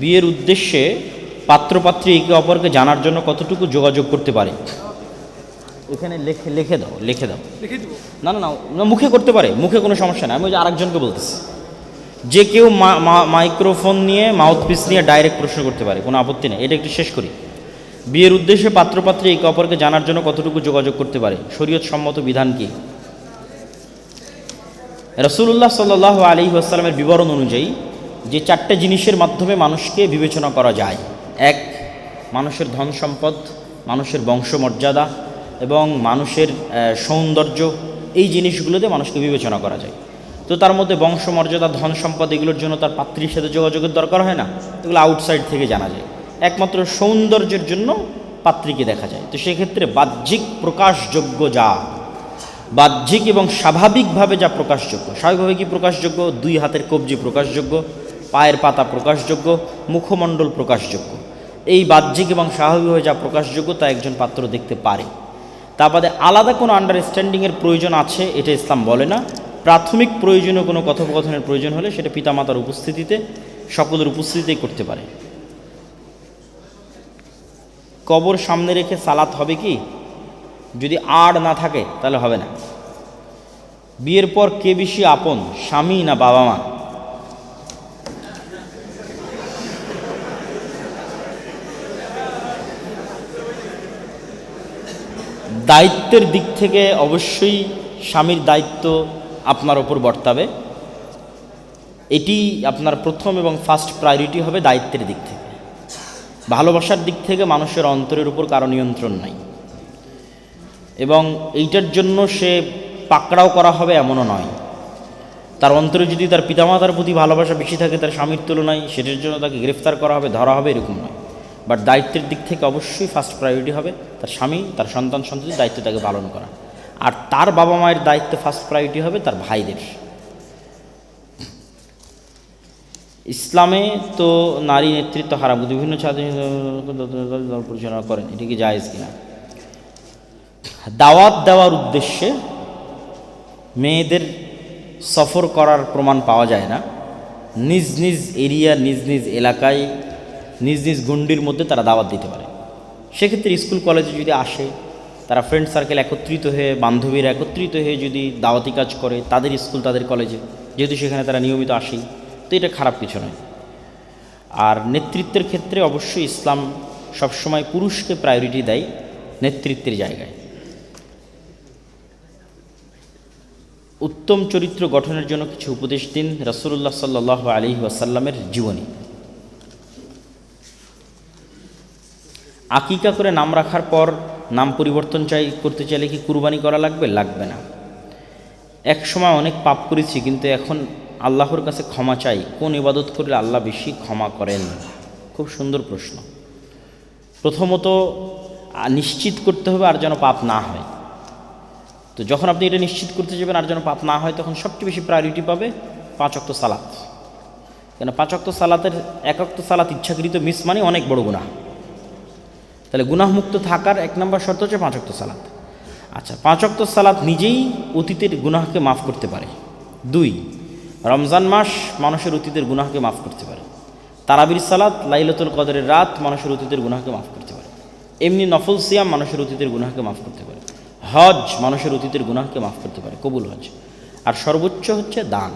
বিয়ের উদ্দেশ্যে পাত্রপাত্রী একে অপরকে জানার জন্য কতটুকু যোগাযোগ করতে পারে? এখানে লেখে লিখে দাও লিখে দাও। না না না না মুখে করতে পারে মুখে কোনো সমস্যা নাই। আমি ওই যে আরেকজনকে বলতেছি। যে কেউ মাইক্রোফোন নিয়ে মাউথ পিস নিয়ে ডাইরেক্ট প্রশ্ন করতে পারে কোনো আপত্তি নেই। এটা একটু শেষ করি। বিয়ের উদ্দেশ্যে পাত্রপাত্রী একে অপরকে জানার জন্য কতটুকু যোগাযোগ করতে পারে? শরীয়ত সম্মত বিধান কি? রসুল্লাহ সাল আলী আসসালামের বিবরণ অনুযায়ী যে চারটে জিনিসের মাধ্যমে মানুষকে বিবেচনা করা যায়। এক, মানুষের ধন সম্পদ, মানুষের বংশমর্যাদা এবং মানুষের সৌন্দর্য, এই জিনিসগুলোতে মানুষকে বিবেচনা করা যায়। তো তার মধ্যে বংশমর্যাদা, ধন সম্পদ এগুলোর জন্য তার পাত্রীর সাথে যোগাযোগের দরকার হয় না। এগুলো আউটসাইড থেকে জানা যায়। একমাত্র সৌন্দর্যের জন্য পাত্রীকে দেখা যায়। তো সেক্ষেত্রে বাহ্যিক প্রকাশযোগ্য যা, বাহ্যিক এবং স্বাভাবিকভাবে যা প্রকাশযোগ্য, স্বাভাবিকভাবে কি প্রকাশযোগ্য? দুই হাতের কবজি প্রকাশযোগ্য পায়ের পাতা প্রকাশযোগ্য, মুখমণ্ডল প্রকাশযোগ্য। এই বাহ্যিক এবং স্বাভাবিকভাবে যা প্রকাশযোগ্য তা একজন পাত্র দেখতে পারে। তা বাদে আলাদা কোনো আন্ডারস্ট্যান্ডিংয়ের প্রয়োজন আছে, এটা ইসলাম বলে না। প্রাথমিক প্রয়োজনীয় কোনো কথোপকথনের প্রয়োজন হলে সেটা পিতামাতার উপস্থিতিতে, সকলের উপস্থিতিতেই করতে পারে। কবর সামনে রেখে সালাত হবে কি? যদি আর না থাকে, তাহলে হবে না। বিয়ের পর কে বেশি আপন, স্বামী না বাবা মা? দায়িত্বের দিক থেকে অবশ্যই স্বামীর দায়িত্ব আপনার ওপর বর্তাবে। এটি আপনার প্রথম এবং ফার্স্ট প্রায়োরিটি হবে দায়িত্বের দিক থেকে। ভালোবাসার দিক থেকে মানুষের অন্তরের উপর কারও নিয়ন্ত্রণ নাই। এবং এইটার জন্য সে পাকড়াও করা হবে এমনও নয়। তার অন্তরে যদি তার পিতামাতার প্রতি ভালোবাসা বেশি থাকে, তার স্বামীর তুলনায় সেটার জন্য তাকে গ্রেফতার করা হবে, ধরা হবে এরকম নয়। বাট দায়িত্বের দিক থেকে অবশ্যই ফার্স্ট প্রায়োরিটি হবে তার স্বামী, তার সন্তান সন্ততির দায়িত্ব তাকে পালন করা। আর তার বাবা মায়ের দায়িত্ব ফার্স্ট প্রায়োরিটি হবে তার ভাইদের। ইসলামে তো নারী নেতৃত্ব হারাম বিভিন্ন ছাত্র পরিচালনা করেন, এটি কি জায়েজ কিনা? দাওয়াত দেওয়ার উদ্দেশ্যে মেয়েদের সফর করার প্রমাণ পাওয়া যায় না। নিজ নিজ এরিয়া, নিজ নিজ এলাকায় নিজ নিজ গুন্ডির মধ্যে তারা দাওয়াত দিতে পারে। সেক্ষেত্রে স্কুল, কলেজে যদি আসে, তারা ফ্রেন্ড সার্কেল একত্রিত হয়ে, বান্ধবীরা একত্রিত হয়ে যদি দাওয়াতি কাজ করে, তাদের স্কুল, তাদের কলেজে, যেহেতু সেখানে তারা নিয়মিত আসেই, তো এটা খারাপ কিছু নয়। আর নেতৃত্বের ক্ষেত্রে অবশ্যই ইসলাম সবসময় পুরুষকে প্রায়োরিটি দেয় নেতৃত্বের জায়গায়। উত্তম চরিত্র গঠনের জন্য কিছু উপদেশ দিন রসুল্লাহ সাল্লাহ আলী ওয়াসাল্লামের জীবনী। আকিকা করে নাম রাখার পর নাম পরিবর্তন চাই, করতে চাইলে কি কুরবানি করা লাগবে? লাগবে না। এক সময় অনেক পাপ করেছি, কিন্তু এখন আল্লাহর কাছে ক্ষমা চাই। কোন ইবাদত করলে আল্লাহ বেশি ক্ষমা করেন? খুব সুন্দর প্রশ্ন। প্রথমত নিশ্চিত করতে হবে আর যেন পাপ না হয়। তো যখন আপনি এটা নিশ্চিত করতে যাবেন আর যেন পাপ না হয়, তখন সবচেয়ে বেশি প্রায়োরিটি পাবে পাঁচ অক্ত সালাত। কেন? পাঁচ অক্ত সালাতের এক অক্ত সালাত ইচ্ছাকৃত মিস মানে অনেক বড় গুনাহ। তাহলে গুনাহমুক্ত থাকার এক নম্বর শর্ত হচ্ছে পাঁচ অক্ত সালাত। আচ্ছা পাঁচ অক্ত সালাত নিজেই অতীতের গুনাহকে মাফ করতে পারে। দুই, রমজান মাস মানুষের অতীতের গুনাহকে মাফ করতে পারে। তারাবির সালাত, লাইলাতুল কদরের রাত মানুষের অতীতের গুনাহকে মাফ করতে পারে। এমনি নফল সিয়াম মানুষের অতীতের গুনাহকে মাফ করতে পারে। হজ মানুষের অতীতের গুনাহকে মাফ করতে পারে, কবুল হজ। আর সর্বোচ্চ হচ্ছে দান।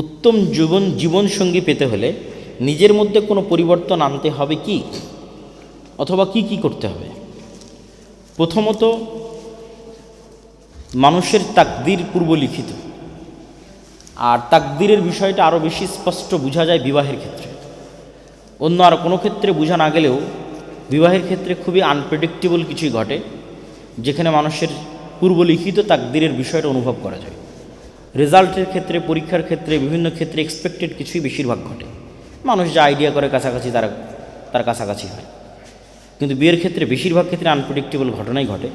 উত্তম জীবন, জীবনসঙ্গী পেতে হলে নিজের মধ্যে কোনো পরিবর্তন আনতে হবে কি? অথবা কি কি করতে হবে? প্রথমত, মানুষের তাকদির পূর্বলিখিত আর তাকদিরের বিষয়টা আরও বেশি স্পষ্ট বোঝা যায় বিবাহের ক্ষেত্রে। অন্য আর কোনো ক্ষেত্রে বোঝা না গেলেও বিবাহের ক্ষেত্রে খুবই আনপ্রেডিক্টেবল কিছুই ঘটে, যেখানে মানুষের পূর্বলিখিত তাকদিরের বিষয়টা অনুভব করা যায়। রেজাল্টের ক্ষেত্রে, পরীক্ষার ক্ষেত্রে, বিভিন্ন ক্ষেত্রে এক্সপেক্টেড কিছুই বেশিরভাগ ঘটে। মানুষ যা আইডিয়া করে কাছাকাছি তার তার কাছাকাছি হয়। কিন্তু বিয়ের ক্ষেত্রে বেশিরভাগ ক্ষেত্রে আনপ্রেডিক্টেবল ঘটনাই ঘটে।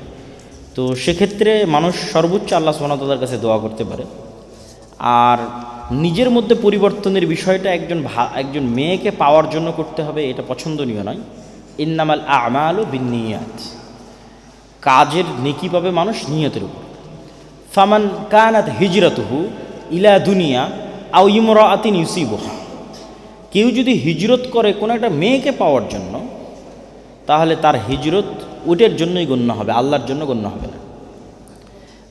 তো সেক্ষেত্রে মানুষ সর্বোচ্চ আল্লাহ সোনাতার কাছে দোয়া করতে পারে। আর নিজের মধ্যে পরিবর্তনের বিষয়টা একজন একজন মেয়েকে পাওয়ার জন্য করতে হবে, এটা পছন্দনীয় নয়। ইন্নামাল আমাল ও বিনিয়াত কাজের নেকি পাবে মানুষ নিয়তের উপর। ফামান কানাত হিজরতহু ইলা দুনিয়া আও আউ ইমরাতিন ইউসিবহা। কেউ যদি হিজরত করে কোনো একটা মেয়েকে পাওয়ার জন্য, তাহলে তার হিজরত ওটার জন্যই গণ্য হবে, আল্লাহর জন্য গণ্য হবে না।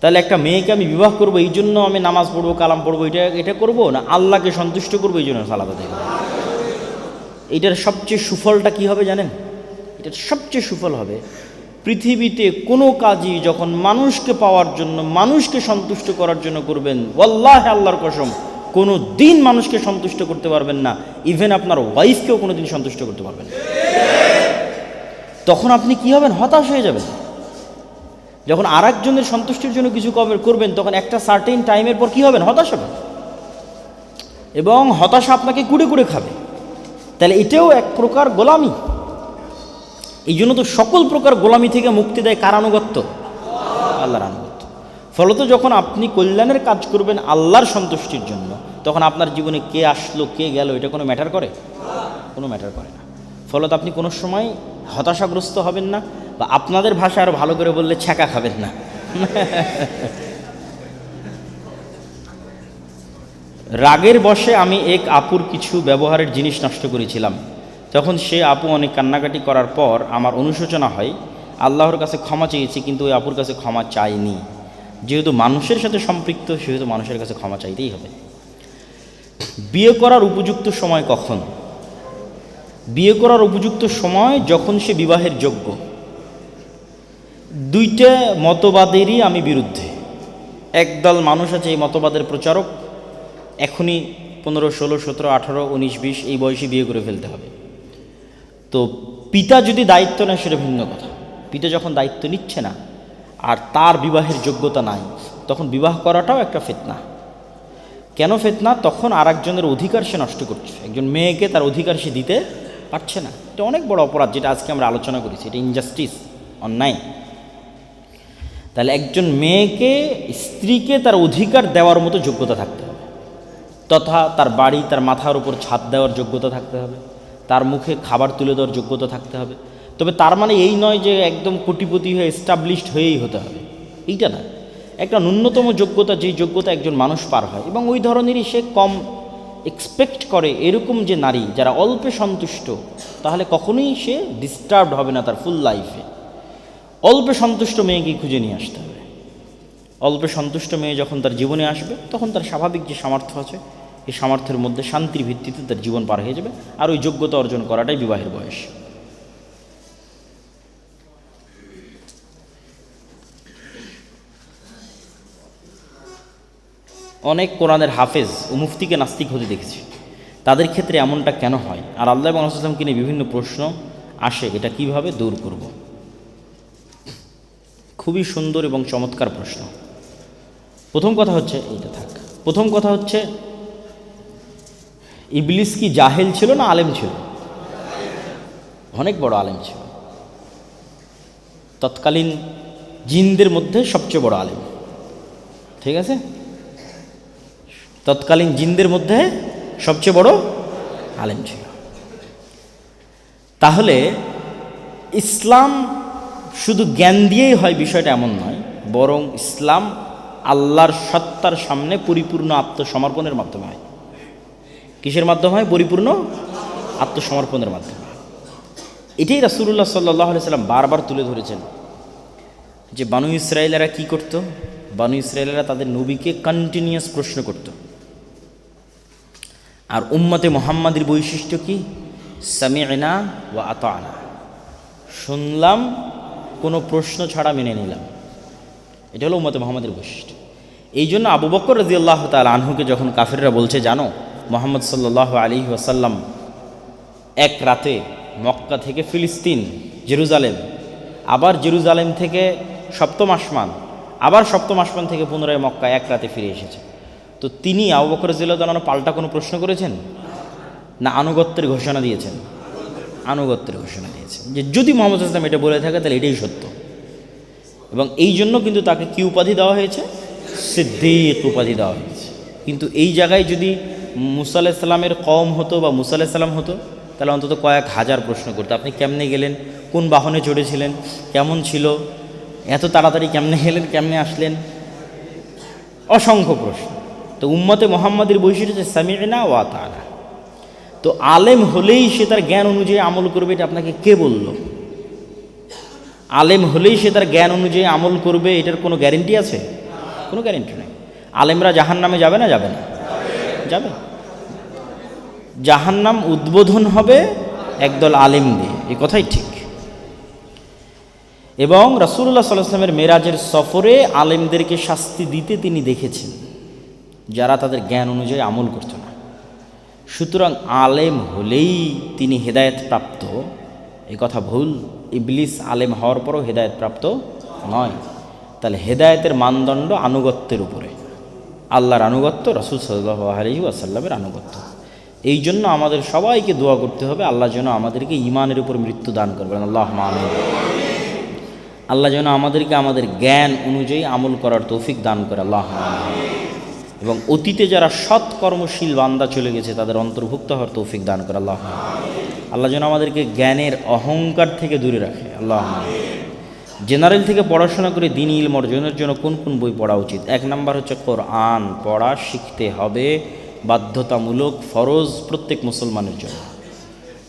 তাহলে একটা মেয়েকে আমি বিবাহ করব, এই জন্য আমি নামাজ পড়ব, কালাম পড়ব, এটা এটা করব না আল্লাহকে সন্তুষ্ট করব, এই জন্য সালাদা দেবো এটার সবচেয়ে সুফলটা কি হবে জানেন? এটার সবচেয়ে সুফল হবে পৃথিবীতে কোনো কাজই যখন মানুষকে পাওয়ার জন্য, মানুষকে সন্তুষ্ট করার জন্য করবেন, ওয়াল্লাহ আল্লাহর কসম, কোনো দিন মানুষকে সন্তুষ্ট করতে পারবেন না। ইভেন আপনার ওয়াইফকেও কোনো দিন সন্তুষ্ট করতে পারবেন তখন আপনি কি হবেন? হতাশ হয়ে যাবেন। যখন আর একজনের সন্তুষ্টির জন্য কিছু কবে- করবেন, তখন একটা সার্টেন টাইমের পর কি হবেন? হতাশ হবেন। এবং হতাশা আপনাকে কুড়ে কুড়ে খাবে। তাহলে এটাও এক প্রকার গোলামি। এই জন্য তো সকল প্রকার গোলামি থেকে মুক্তি দেয় কার আনুগত্য? আল্লাহর আনুগত্য। ফলত যখন আপনি কল্যাণের কাজ করবেন আল্লাহর সন্তুষ্টির জন্য, তখন আপনার জীবনে কে আসলো, কে গেল, এটা কোনো ম্যাটার করে? কোনো ম্যাটার করে না। ফলত আপনি কোনো সময় হতাশাগ্রস্ত হবেন না বা আপনাদের ভাষা আরও ভালো করে বললে ছ্যাঁকা খাবেন না। রাগের বশে আমি এক আপুর কিছু ব্যবহারের জিনিস নষ্ট করেছিলাম। তখন সে আপু অনেক কান্নাকাটি করার পর আমার অনুশোচনা হয়, আল্লাহর কাছে ক্ষমা চেয়েছি কিন্তু ওই আপুর কাছে ক্ষমা চাইনি। যেহেতু মানুষের সাথে সম্পৃক্ত, সেহেতু মানুষের কাছে ক্ষমা চাইতেই হবে। বিয়ে করার উপযুক্ত সময় কখন? বিয়ে করার উপযুক্ত সময় যখন সে বিবাহের যোগ্য। দুইটা মতবাদেরই আমি বিরুদ্ধে। একদল মানুষ আছে এই মতবাদের প্রচারক, এখনই পনেরো, ষোলো, সতেরো, আঠারো, উনিশ, বিশ এই বয়সে বিয়ে করে ফেলতে হবে। তো পিতা যদি দায়িত্ব নেয় সেটা ভিন্ন কথা। পিতা যখন দায়িত্ব নিচ্ছে না, আর তার বিবাহের যোগ্যতা নাই, তখন বিবাহ করাটাও একটা ফেতনা। কেন ফেতনা? তখন আর একজনের অধিকার সে নষ্ট করছে। একজন মেয়েকে তার অধিকার সে দিতে পারছে না। এটা অনেক বড় অপরাধ যেটা আজকে আমরা আলোচনা করেছি। এটা ইনজাস্টিস অন্যায়। তাহলে একজন মেয়েকে, স্ত্রীকে তার অধিকার দেওয়ার মতো যোগ্যতা থাকতে হবে। তথা তার বাড়ি, তার মাথার উপর ছাদ দেওয়ার যোগ্যতা থাকতে হবে। তার মুখে খাবার তুলে দেওয়ার যোগ্যতা থাকতে হবে। তবে তার মানে এই নয় যে একদম কোটিপতি হয়ে এস্টাবলিশড হয়েই হতে হবে। এইটা না। একটা ন্যূনতম যোগ্যতা, যেই যোগ্যতা একজন মানুষ পার হয়, এবং ওই ধরনেরই সে কম এক্সপেক্ট করে এরকম যে নারী যারা অল্পে সন্তুষ্ট, তাহলে কখনোই সে ডিস্টার্বড হবে না তার ফুল লাইফে অল্পে সন্তুষ্ট মেয়েকে খুঁজে নিয়ে আসতে হবে। অল্পে সন্তুষ্ট মেয়ে যখন তার জীবনে আসবে, তখন তার স্বাভাবিক যে সামর্থ্য আছে এই সামর্থ্যের মধ্যে শান্তির ভিত্তিতে তার জীবন পার হয়ে যাবে আর ওই যোগ্যতা অর্জন করাটাই বিবাহের বয়স। অনেক কোরআনের হাফেজ ও মুফতিকে নাস্তিক হতে দেখেছি। তাদের ক্ষেত্রে এমনটা কেন হয়? আর আল্লাহ এবং আসলামকে নিয়ে বিভিন্ন প্রশ্ন আসে, এটা কীভাবে দূর করব? খুবই সুন্দর এবং চমৎকার প্রশ্ন। প্রথম কথা হচ্ছে, এইটা থাক। প্রথম কথা হচ্ছে ইবলিস কি জাহেল ছিল না আলেম ছিল? অনেক বড় আলেম ছিল। তৎকালীন জিনদের মধ্যে সবচেয়ে বড় আলেম। ঠিক আছে? তৎকালীন জিনদের মধ্যে সবচেয়ে বড় আলেম ছিল। তাহলে ইসলাম শুধু জ্ঞান দিয়েই হয় বিষয়টা এমন নয়, বরং ইসলাম আল্লাহর সত্তার সামনে পরিপূর্ণ আত্মসমর্পণের মাধ্যমে হয়। কিসের মাধ্যমে হয়? পরিপূর্ণ আত্মসমর্পণের মাধ্যমে। এটাই রাসুল্লাহ সাল্লাহ সাল্লাম বারবার তুলে ধরেছেন যে বানু ইসরায়েলেরা কি করত? বানু ইসরায়েলেরা তাদের নবীকে কন্টিনিউয়াস প্রশ্ন করত। আর উম্মতে মোহাম্মদের বৈশিষ্ট্য কি? ও আনা শুনলাম, কোনো প্রশ্ন ছাড়া মেনে নিলাম। এটা হলো উম্মতে মোহাম্মদের বৈশিষ্ট্য। এই জন্য আবু বকর রাজি আল্লাহ তাল আনহুকে যখন কাফেররা বলছে, জানো মোহাম্মদ সাল্লাহ আলী ওয়াসাল্লাম এক রাতে মক্কা থেকে ফিলিস্তিন, জেরুজালেম, আবার জেরুজালেম থেকে সপ্তম আসমান, আবার সপ্তম আসমান থেকে পুনরায় মক্কা এক রাতে ফিরে এসেছে। তো তিনি আবু বকর জিল্লাহ পাল্টা কোনো প্রশ্ন করেছেন? না আনুগত্যের ঘোষণা দিয়েছেন? আনুগত্যের ঘোষণা দিয়েছেন। যে যদি মোহাম্মদ ইসলাম এটা বলে থাকে, তাহলে এটাই সত্য। এবং এই জন্য কিন্তু তাকে কি উপাধি দেওয়া হয়েছে? সিদ্দিক উপাধি দেওয়া হয়েছে। কিন্তু এই জায়গায় যদি মুসা আলাইসাল্লামের কম হতো বা মুসা আলাইসাল্লাম হতো, তাহলে অন্তত কয়েক হাজার প্রশ্ন করতো। আপনি কেমনে গেলেন? কোন বাহনে চড়েছিলেন? কেমন ছিল? এত তাড়াতাড়ি কেমনে গেলেন? কেমনে আসলেন? অসংখ্য প্রশ্ন। তো উম্মতে মোহাম্মদের বৈশিষ্ট্য হচ্ছে সামিনা ওয়া তালা তো আলেম হলেই সে তার জ্ঞান অনুযায়ী আমল করবে, এটা আপনাকে কে বলল? আলেম হলেই সে তার জ্ঞান অনুযায়ী আমল করবে, এটার কোনো গ্যারেন্টি আছে? কোনো গ্যারেন্টি নেই। আলেমরা জাহান নামে যাবে না? যাবে না। যাবে? জাহান্নাম উদ্বোধন হবে একদল আলেম দিয়ে এই কথাই ঠিক। এবং রাসুল্লাহ সাল্লাহামের মেরাজের সফরে আলেমদেরকে শাস্তি দিতে তিনি দেখেছেন, যারা তাদের জ্ঞান অনুযায়ী আমল করতো না। সুতরাং আলেম হলেই তিনি হেদায়েত প্রাপ্ত এই কথা ভুল। ইবলিস আলেম হওয়ার পরও হেদায়েত প্রাপ্ত নয়। তাহলে হেদায়েতের মানদণ্ড আনুগত্যের উপরে। আল্লাহর আনুগত্য, রসুল সাল্লাহ আলহি আসাল্লামের আনুগত্য এই জন্য আমাদের সবাইকে দোয়া করতে হবে, আল্লাহ যেন আমাদেরকে ইমানের উপর মৃত্যু দান করবেন আল্লাহ মানু আল্লাহ যেন আমাদেরকে আমাদের জ্ঞান অনুযায়ী আমল করার তৌফিক দান করে আল্লাহ। এবং অতীতে যারা সৎ কর্মশীল বান্দা চলে গেছে, তাদের অন্তর্ভুক্ত হওয়ার তৌফিক দান করে আল্লাহ আল্লাহ যেন আমাদেরকে জ্ঞানের অহংকার থেকে দূরে রাখে আল্লাহ। জেনারেল থেকে পড়াশোনা করে দিন ইলম অর্জনের জন্য কোন কোন বই পড়া উচিত? এক নাম্বার হচ্ছে কোরআন। পড়া শিখতে হবে। বাধ্যতামূলক ফরজ প্রত্যেক মুসলমানের জন্য।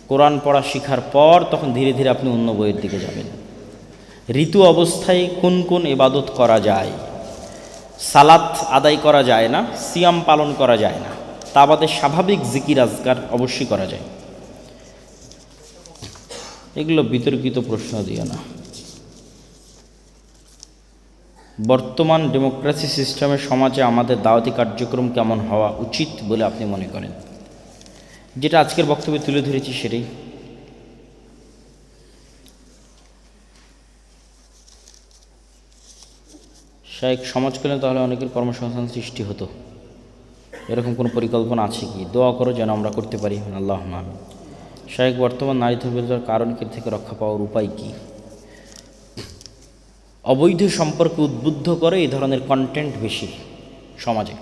কোরআন পড়া শিখার পর তখন ধীরে ধীরে আপনি অন্য বইয়ের দিকে যাবেন। ঋতু অবস্থায় কোন কোন এবাদত করা যায়? সালাত আদায় করা যায় না, সিয়াম পালন করা যায় না। তা বাদে স্বাভাবিক জিকির আজগার অবশ্যই করা যায়। এগুলো বিতর্কিত প্রশ্ন দিও না। বর্তমান ডেমোক্রেসি সিস্টেমের সমাজে আমাদের দাওয়াতি কার্যক্রম কেমন হওয়া উচিত বলে আপনি মনে করেন? যেটা আজকের বক্তব্যে তুলে ধরেছি সেটাই। শায়েক, সমাজ করলে তাহলে অনেকের কর্মসংস্থান সৃষ্টি হতো। এরকম কোনো পরিকল্পনা আছে কি? দোয়া করো যেন আমরা করতে পারি। আল্লাহ শায়েক, বর্তমান নারী দুর্বলতার কারণ থেকে রক্ষা পাওয়ার উপায় কী? অবৈধ সম্পর্কে উদ্বুদ্ধ করে এই ধরনের কন্টেন্ট বেশি সমাজে।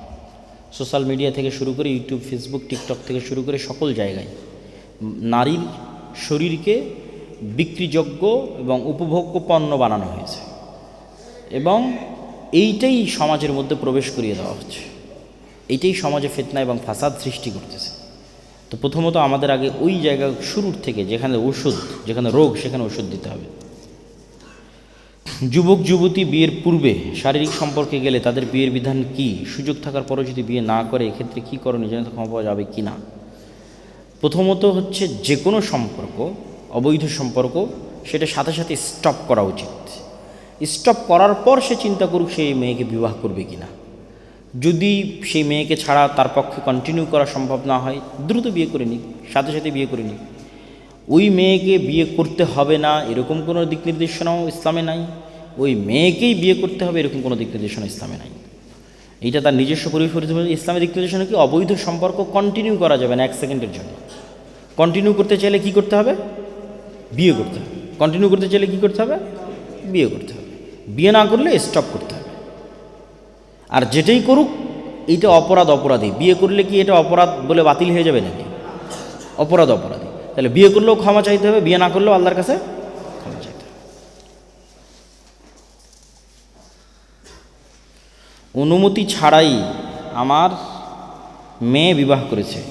সোশ্যাল মিডিয়া থেকে শুরু করে ইউটিউব ফেসবুক টিকটক থেকে শুরু করে সকল জায়গায় নারীর শরীরকে বিক্রিযোগ্য এবং উপভোগ্য পণ্য বানানো হয়েছে। এবং এইটাই সমাজের মধ্যে প্রবেশ করিয়ে দেওয়া হচ্ছে। এইটাই সমাজে ফেতনা এবং ফাসাদ সৃষ্টি করতেছে। তো প্রথমত আমাদের আগে ওই জায়গা শুরুর থেকে যেখানে ওষুধ, যেখানে রোগ, সেখানে ওষুধ দিতে হবে। যুবক, যুবতী বিয়ের পূর্বে শারীরিক সম্পর্কে গেলে তাদের বিয়ের বিধান কি? সুযোগ থাকার পরও যদি বিয়ে না করে, এক্ষেত্রে কী করণীয়? যেন ক্ষমা পাওয়া যাবে কি না? প্রথমত হচ্ছে যে কোনো সম্পর্ক, অবৈধ সম্পর্ক, সেটা সাথে সাথে স্টপ করা উচিত। স্টপ করার পর সে চিন্তা করুক সেই মেয়েকে বিবাহ করবে কি না। যদি সেই মেয়েকে ছাড়া তার পক্ষে কন্টিনিউ করা সম্ভব না হয়, দ্রুত বিয়ে করে নিক, সাথে সাথে বিয়ে করে নিক। ওই মেয়েকে বিয়ে করতে হবে না, এরকম কোনো দিক নির্দেশনাও ইসলামে নাই। ওই মেয়েকেই বিয়ে করতে হবে এরকম কোনো দিক নির্দেশনা ইসলামে নাই। এইটা তার নিজস্ব পরিপরিত ইসলামের দিক নির্দেশনা কি? অবৈধ সম্পর্ক কন্টিনিউ করা যাবে না এক সেকেন্ডের জন্য। কন্টিনিউ করতে চাইলে কি করতে হবে? বিয়ে করতে হবে। কন্টিনিউ করতে চাইলে কি করতে হবে? বিয়ে করতে হবে। বিয়ে না করলে স্টপ করতে হবে। আর যেটাই করুক, এইটা অপরাধ অপরাধী। বিয়ে করলে কি এটা অপরাধ বলে বাতিল হয়ে যাবে নাকি? অপরাধ অপরাধী। তাহলে বিয়ে করলেও ক্ষমা চাইতে হবে, বিয়ে না করলেও আল্লাহর কাছে ক্ষমা চাইতে হবে অনুমতি ছাড়াই আমার মেয়ে বিবাহ করেছে।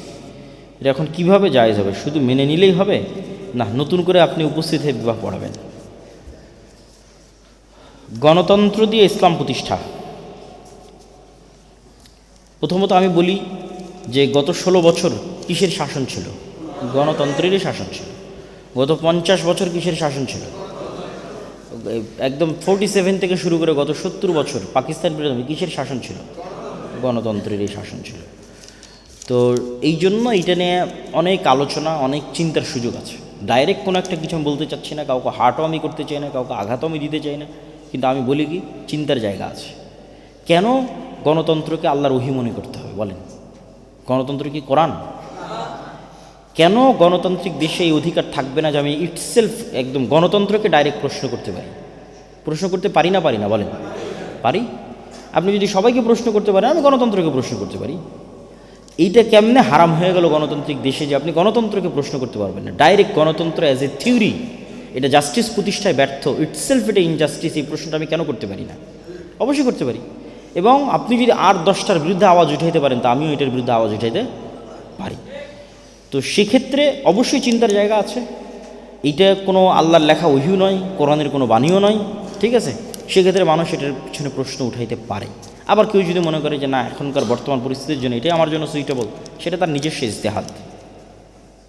এটা এখন কীভাবে জায়েজ হবে? শুধু মেনে নিলেই হবে? না, নতুন করে আপনি উপস্থিত হয়ে বিবাহ পড়াবেন। গণতন্ত্র দিয়ে ইসলাম প্রতিষ্ঠা। প্রথমত আমি বলি যে গত ষোলো বছর কিসের শাসন ছিল? গণতন্ত্রেরই শাসন ছিল। গত পঞ্চাশ বছর কিসের শাসন ছিল? একদম ফোরটি সেভেন থেকে শুরু করে গত সত্তর বছর পাকিস্তান বিরোধী কিসের শাসন ছিল? গণতন্ত্রেরই শাসন ছিল। তো এই জন্য এইটা নিয়ে অনেক আলোচনা, অনেক চিন্তার সুযোগ আছে। ডাইরেক্ট কোনো একটা কিছু আমি বলতে চাচ্ছি না, কাউকে হার্টও আমি করতে চাই না, কাউকে আঘাতও আমি দিতে চাই না। কিন্তু আমি বলি কি, চিন্তার জায়গা আছে। কেন গণতন্ত্রকে আল্লাহর ওহি মনে করতে হবে বলেন? গণতন্ত্র কি কোরআন? কেন গণতান্ত্রিক দেশে এই অধিকার থাকবে না যে আমি ইটসেলফ একদম গণতন্ত্রকে ডাইরেক্ট প্রশ্ন করতে পারি? প্রশ্ন করতে পারি না পারি না, বলেন। পারি? আপনি যদি সবাইকে প্রশ্ন করতে পারেন, আমি গণতন্ত্রকে প্রশ্ন করতে পারি। এইটা কেমনে হারাম হয়ে গেল গণতান্ত্রিক দেশে যে আপনি গণতন্ত্রকে প্রশ্ন করতে পারবেন না? ডাইরেক্ট গণতন্ত্র অ্যাজ এ থিওরি এটা জাস্টিস প্রতিষ্ঠায় ব্যর্থ। ইটসেলফ এটা ইনজাস্টিস এই প্রশ্নটা আমি কেন করতে পারি না? অবশ্যই করতে পারি। এবং আপনি যদি আর দশটার বিরুদ্ধে আওয়াজ উঠাইতে পারেন, তা আমিও এটার বিরুদ্ধে আওয়াজ উঠাইতে পারি। তো সেক্ষেত্রে অবশ্যই চিন্তার জায়গা আছে। এটা কোনো আল্লাহর লেখা ওহিও নয়, কোরআনের কোনো বাণীও নয়, ঠিক আছে? সেক্ষেত্রে মানুষ এটার পিছনে প্রশ্ন উঠাইতে পারে। আবার কেউ যদি মনে করে যে না, এখনকার বর্তমান পরিস্থিতির জন্য এটাই আমার জন্য সুইটেবল সেটা তার নিজস্ব ইজতেহাদ